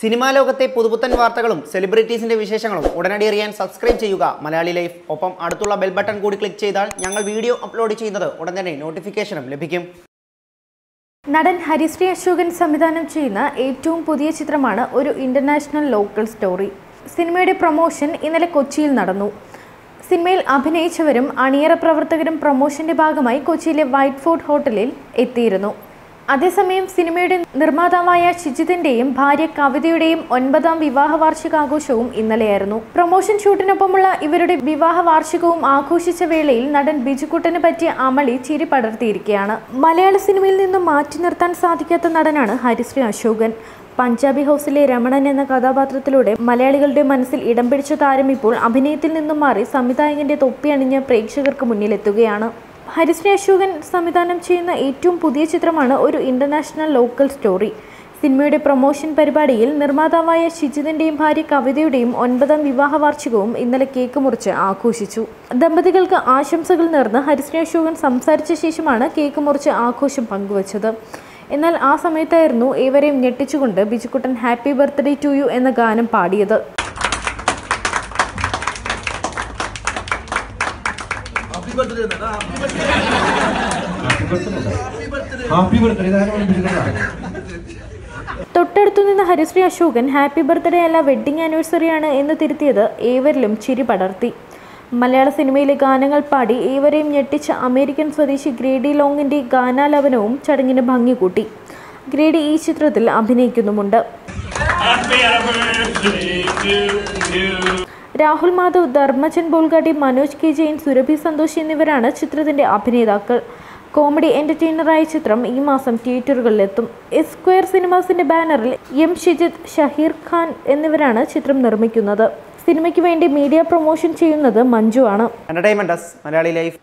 Cinema ലോകത്തെ പുതുപുത്തൻ വാർത്തകളും സെലിബ്രിറ്റീസിന്റെ വിശേഷങ്ങളും ഉടനടി അറിയാൻ സബ്സ്ക്രൈബ് ചെയ്യുക. മലയാളി ലൈഫ്. ഒപ്പം അടുത്തുള്ള ബെൽ ബട്ടൺ കൂടി ക്ലിക്ക് ചെയ്താൽ ഞങ്ങൾ വീഡിയോ അപ്ലോഡ് ചെയ്യുന്നത് ഉടൻ തന്നെ നോട്ടിഫിക്കേഷനും ലഭിക്കും. നടൻ ഹരിശ്രീ അശോകൻ സംവിധാനം ചെയ്യുന്ന ഏറ്റവും പുതിയ ചിത്രമാണ് ഒരു ഇന്റർനാഷണൽ ലോക്കൽ സ്റ്റോറി സിനിമയുടെ പ്രൊമോഷൻ ഇന്നലെ കൊച്ചിയിൽ നടന്നു. സിനിമയിൽ അഭിനയിച്ചവരും അണിയറ പ്രവർത്തകരും പ്രൊമോഷന്റെ ഭാഗമായി കൊച്ചിയിലെ വൈറ്റ് ഫോർട്ട് ഹോട്ടലിൽ എത്തിയിരുന്നു. അതേസമയം സിനിമയുടെ നിർമ്മാതാവായ ഷിജിതിന്റെയും ഭാര്യ കവിതയുടെയും ഒൻപതാം വിവാഹ വാർഷികാഘോഷവും ഇന്നലെയായിരുന്നു. പ്രൊമോഷൻ ഷൂട്ടിനൊപ്പമുള്ള ഇവരുടെ വിവാഹ വാർഷികവും ആഘോഷിച്ച വേളയിൽ നടൻ ബിജുക്കുട്ടന് പറ്റിയ അമളി ചിരി പടർത്തിയിരിക്കുകയാണ്. മലയാള സിനിമയിൽ നിന്നും മാറ്റി നിർത്താൻ സാധിക്കാത്ത നടനാണ് ഹരിശ്രീ അശോകൻ. പഞ്ചാബി ഹൗസിലെ രമണൻ എന്ന കഥാപാത്രത്തിലൂടെ മലയാളികളുടെ മനസ്സിൽ ഇടം പിടിച്ച താരം ഇപ്പോൾ അഭിനയത്തിൽ നിന്നും മാറി സംവിധായകന്റെ തൊപ്പി അണിഞ്ഞ് പ്രേക്ഷകർക്ക് മുന്നിലെത്തുകയാണ്. ഹരിശ്രീ അശോകൻ സംവിധാനം ചെയ്യുന്ന ഏറ്റവും പുതിയ ചിത്രമാണ് ഒരു ഇന്റർനാഷണൽ ലോക്കൽ സ്റ്റോറി. സിനിമയുടെ പ്രൊമോഷൻ പരിപാടിയിൽ നിർമ്മാതാവായ ഷിജിതിന്റെയും ഭാര്യ കവിതയുടെയും ഒൻപതാം വിവാഹ വാർഷികവും ഇന്നലെ കേക്ക് മുറിച്ച് ആഘോഷിച്ചു. ദമ്പതികൾക്ക് ആശംസകൾ നേർന്ന് ഹരിശ്രീ അശോകൻ സംസാരിച്ച ശേഷമാണ് കേക്ക് മുറിച്ച് ആഘോഷം പങ്കുവച്ചത്. എന്നാൽ ആ സമയത്തായിരുന്നു ഏവരെയും ഞെട്ടിച്ചുകൊണ്ട് Bijukuttan happy birthday to you എന്ന ഗാനം പാടിയത്. ബർത്ത്ഡേ ഹാപ്പി ബർത്ത്ഡേ തൊട്ടടുത്തു നിന്ന് ഹരിശ്രീ അശോകൻ ഹാപ്പി ബർത്ത്ഡേ അല്ല വെഡ്ഡിംഗ് ആനിവേഴ്സറിയാണ് എന്ന് തിരുത്തിയത് ഏവരിലും ചിരി പടർത്തി. മലയാള സിനിമയിലെ ഗാനങ്ങൾ പാടി ഏവരെയും ഞെട്ടിച്ച അമേരിക്കൻ സ്വദേശി ഗ്രേഡി ലോങ്ങിന്റെ ഗാനാലാപനവും ചടങ്ങിന് ഭംഗി കൂട്ടി. ഗ്രേഡി ഈ ചിത്രത്തിൽ അഭിനയിക്കുന്നുമുണ്ട്. രാഹുൽ മാധവ് ധർമ്മജൻ ബോൾഗാട്ടി മനോജ് കെ ജെയിൻ സുരഭി സന്തോഷ് എന്നിവരാണ് ചിത്രത്തിന്റെ അഭിനേതാക്കൾ. കോമഡി എന്റർടൈനറായ ചിത്രം ഈ മാസം തിയേറ്ററുകളിലെത്തും. എസ് സ്ക്വയർ സിനിമാസിന്റെ ബാനറിൽ എം ഷിജിത് ഷഹീർ ഖാൻ എന്നിവരാണ് ചിത്രം നിർമ്മിക്കുന്നത്. സിനിമയ്ക്ക് വേണ്ടി മീഡിയ പ്രൊമോഷൻ ചെയ്യുന്നത് മഞ്ജു ആണ്. ലൈഫ്.